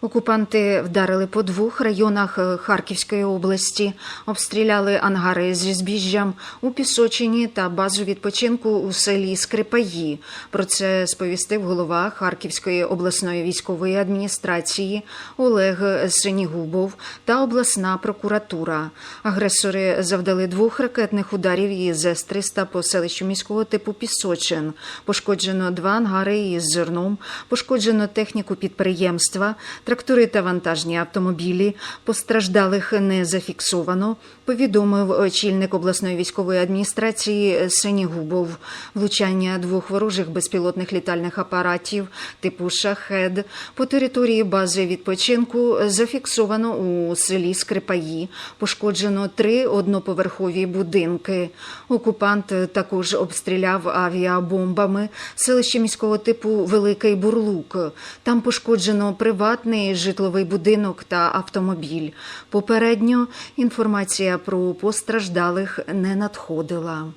Окупанти вдарили по двох районах е, Харківської області, обстріляли ангари зі збіжжям у Пісочині та базу відпочинку у селі Скрипаї. Про це сповістив голова Харківської обласної військової адміністрації Олег Синігубов та обласна прокуратура. Агресори завдали двох ракетних ударів із С-300 по селищу міського типу Пісочин. Пошкоджено два ангари із зерном, пошкоджено техніку підприємства, трактори та вантажні автомобілі. Постраждалих не зафіксовано, повідомив очільник обласної військової адміністрації Сенігубов. Влучання двох ворожих безпілотних літальних апаратів типу «Шахед» по території бази відпочинку зафіксовано у селі Скрипаї. Пошкоджено три одноповерхові будинки. Окупант також обстріляв авіабомбами селище міського типу Великий Бурлук. Там пошкоджено приватний житловий будинок та автомобіль. Попередньо інформація про постраждалих не надходила.